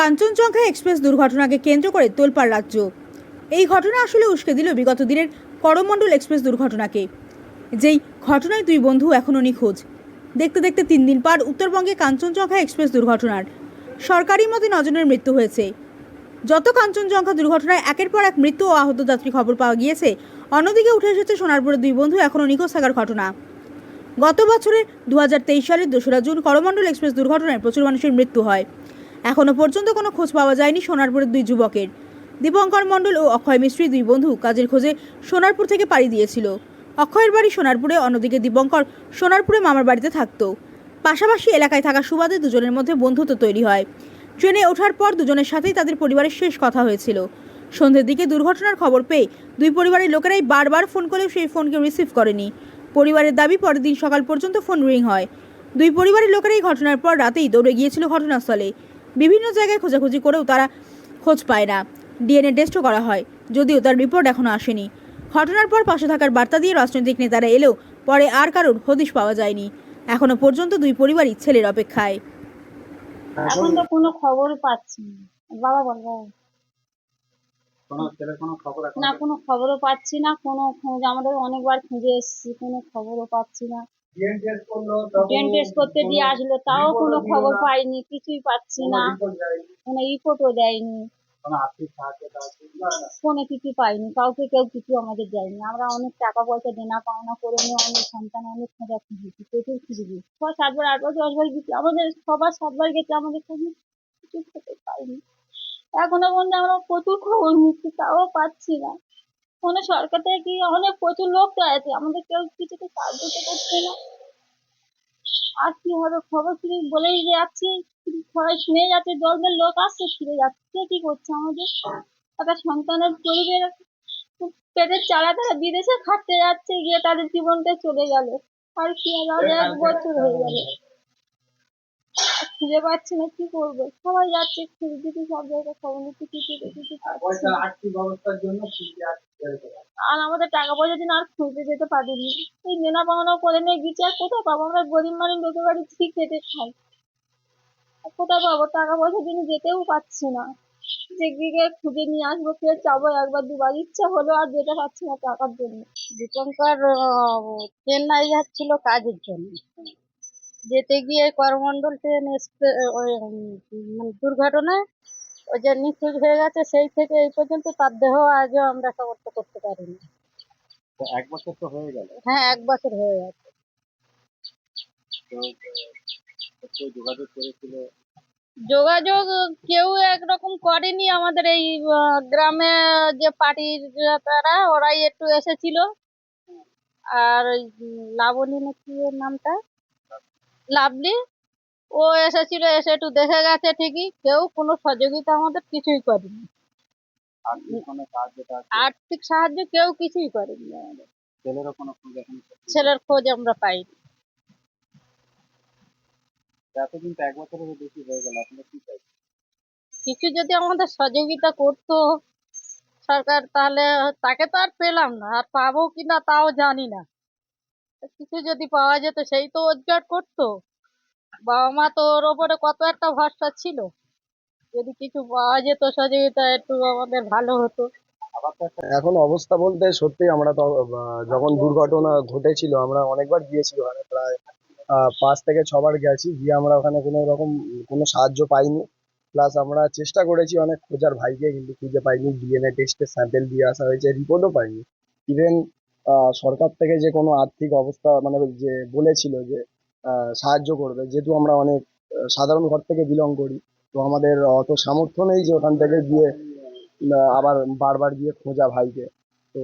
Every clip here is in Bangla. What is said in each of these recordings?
কাঞ্চনজঙ্ঘা এক্সপ্রেস দুর্ঘটনাকে কেন্দ্র করে তোলপাড় রাজ্য। এই ঘটনা আসলে উস্কে দিল বিগত দিনের করমণ্ডল এক্সপ্রেস দুর্ঘটনাকে। যেই ঘটনায় দুই বন্ধু এখনও নিখোঁজ। দেখতে দেখতে তিন দিন পার উত্তরবঙ্গে কাঞ্চনজঙ্ঘা এক্সপ্রেস দুর্ঘটনার সরকারি মতে নজনের মৃত্যু হয়েছে। যত কাঞ্চনজঙ্ঘা দুর্ঘটনায় একের পর এক মৃত্যু ও আহত যাত্রী খবর পাওয়া গিয়েছে, অন্যদিকে উঠে এসেছে সোনারপুরের দুই বন্ধু এখনও নিখোঁজ থাকার ঘটনা। গত বছরের দু হাজার তেইশ সালের দোসরা জুন করমণ্ডল এক্সপ্রেস দুর্ঘটনায় প্রচুর মানুষের মৃত্যু হয়। এখনও পর্যন্ত কোনো খোঁজ পাওয়া যায়নি সোনারপুরের দুই যুবকের। দীপঙ্কর মণ্ডল ও অক্ষয় মিস্ত্রি দুই বন্ধু কাজের খোঁজে সোনারপুর থেকে পাড়ি দিয়েছিল। অক্ষয়ের বাড়ি সোনারপুরে, অন্যদিকে দীপঙ্কর সোনারপুরে মামার বাড়িতে থাকতো। পাশাপাশি এলাকায় থাকা সুবাদে দুজনের মধ্যে বন্ধুত্ব তৈরি হয়। ট্রেনে ওঠার পর দুজনের সাথেই তাদের পরিবারের শেষ কথা হয়েছিল। সন্ধ্যের দিকে দুর্ঘটনার খবর পেয়ে দুই পরিবারের লোকেরাই বারবার ফোন করেও সেই ফোনকে রিসিভ করেনি। পরিবারের দাবি পরের দিন সকাল পর্যন্ত ফোন রিং হয়। দুই পরিবারের লোকেরাই ঘটনার পর রাতেই দৌড়ে গিয়েছিল ঘটনাস্থলে। বিভিন্ন জায়গায় খোঁজাখুঁজি করেও তারা খোঁজ পায় না। ডিএনএ টেস্টও করা হয় যদিও তার রিপোর্ট এখনও আসেনি। ঘটনার পর পাশে থাকার বার্তা দিয়ে রাজনৈতিক নেতারা এলেও পরে আর কারোর হদিশ পাওয়া যায়নি। এখনও পর্যন্ত দুই পরিবারই ছেলের অপেক্ষায়। এখন তো কোনো খবর পাচ্ছি না। বাবা বল বাবা। কোনো ছেলের কোনো খবর এখন? না কোনো খবরও পাচ্ছি না কোনো খোঁজ আমাদের অনেকবার খুঁজে এসেছি কোনো খবরও পাচ্ছি না। টেস্ট টেস্ট করতে দিয়ে আসলো তাও কোনো খবর পাইনি কিছুই পাচ্ছি না। কোনো রিপোর্টও দেয়নি। কোনো কিছু পাইনি কাউকে কেউ কিছু আমাদের দেয়নি। আমরা অনেক টাকা পয়সা দেনা পাওনা করে নিয়ে অনেক সন্তান অনেক খোঁজা খুঁজেছি প্রচুর খুঁজেছি ছ সাতবার আটবার দশবার গেছি আমাদের সবার সাতবার গেছে আমাদের কোনো কিছু খেতে পাইনি। এখনও পর্যন্ত আমরা প্রচুর খবর নিচ্ছি তাও পাচ্ছি না। কোনো সরকার থেকে কি অনেক প্রচুর লোক তো আছে? আমাদের কেউ কিছুতে সাহায্য তো করছে না। আর কি হবে? খবর শুনে বলেই যাচ্ছি সবাই শুনে যাচ্ছে দলদের লোক আসছে, ফিরে যাচ্ছে, কি করছে আমাদের? একটা সন্তানের পরিবার পেটের চালা তারা বিদেশে খাটতে যাচ্ছে, গিয়ে তাদের জীবনটা চলে গেল। আর কি আজ এক বছর হয়ে গেল। খুঁজে পাচ্ছি না কি করব? সবাই যাচ্ছে খুঁজে দিতে সব জায়গায় খবর নিতে কিছু কিছু পাচ্ছি না। আর্থিক অবস্থার জন্য আর আমাদের টাকা পয়সা দিন আর খুঁজতে যেতে পারিনি। এই নেনা পাওনা করে নিয়ে গেছি আর কোথায় পাবো? আমরা গরিব মানুষ লোকের বাড়ি ঠিক খেতে খাই? আর কোথায় পাবো? টাকা পয়সা দিনে যেতেও পাচ্ছি না। যে গিয়ে খুঁজে নিয়ে আসব কে যাব একবার দুবার ইচ্ছা হলো আর যেতে পারছি না টাকার জন্য। দীপঙ্কর চেন্নাই যাচ্ছিল কাজের জন্য। যেতে গিয়ে করমন্ডল ট্রেন মানে দুর্ঘটনায় ওই যে নিখোঁজ হয়ে গেছে সেই থেকে এই পর্যন্ত তার দেহ আজও আমরা খবরটা করতে পারিনি। এক বছর তো হয়ে গেল। হ্যাঁ এক বছর হয়ে গেছে। যোগাযোগ করেছিল? যোগাযোগ কেউ একরকম করেনি। আমাদের এই গ্রামে যে পার্টির তারা ওরাই একটু এসেছিল। আর লাবণী না কি ওর নামটা? লাভলি ও এসেছিল এসে একটু দেখে গেছে ঠিকই। কেউ কোনো সহযোগিতা আমাদের কিছুই করেনি। আর্থিক সাহায্য কেউ কিছুই করেনি আমাদের। ছেলেরও কোনো খোঁজ ছেলের খোঁজ আমরা পাইনি। এত কিন্তু এক বছরেরও বেশি হয়ে গেল আপনারা কি চাইছেন? কিছু যদি আমাদের সহযোগিতা করতো সরকার তাহলে তাকে তো আর পেলাম না। আর পাবো কিনা তাও জানি না। কিছু যদি পাওয়া যেত, সেই তো রোজগার করতো। বাবা মা তো ওর ওপরে কত একটা ভরসা ছিল। যদি কিছু পাওয়া যেত, সহযোগিতা একটু আমাদের ভালো হতো। এখন অবস্থা বলতে সত্যি আমরা তো যখন দুর্ঘটনা ঘটেছিল, আমরা অনেকবার গিয়েছি ওখানে, প্রায় পাঁচ থেকে ছবার গেছি। গিয়ে আমরা ওখানে কোনো রকম, কোনো সাহায্য পাইনি। প্লাস আমরা চেষ্টা করেছি অনেক খোঁজার, ভাইকে কিন্তু খুঁজে পাইনি। ডিএনএ টেস্টের স্যাম্পেল দিয়ে আসা হয়েছে, রিপোর্টও পাইনি। ইভেন সরকার থেকে যে কোনো আর্থিক অবস্থা মানে যে বলেছিল যে সাহায্য করবে, যেহেতু আমরা অনেক সাধারণ ঘর থেকে বিলং করি, তো আমাদের অত সামর্থ্য নেই যে ওখান থেকে গিয়ে আবার বারবার গিয়ে খোঁজা ভাইকে। তো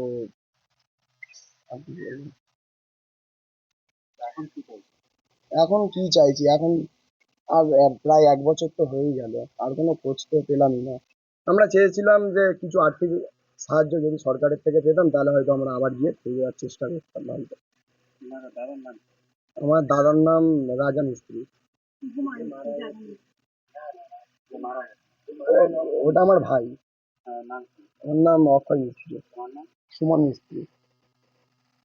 এখন কি চাইছি? এখন আর প্রায় এক বছর তো হয়েই গেল, আর কোনো খোঁজ তো পেলামই না। আমরা চেয়েছিলাম যে কিছু আর্থিক সাহায্য যদি সরকারের থেকে পেতাম তাহলে হয়তো আমরা আবার গিয়ে ফিরে যাওয়ার চেষ্টা করতাম হয়তো? আমার দাদার নাম রাজা মিস্ত্রি। ওটা আমার ভাই। কি? ওর নাম অক্ষয় মিস্ত্রি। সুমন মিস্ত্রি।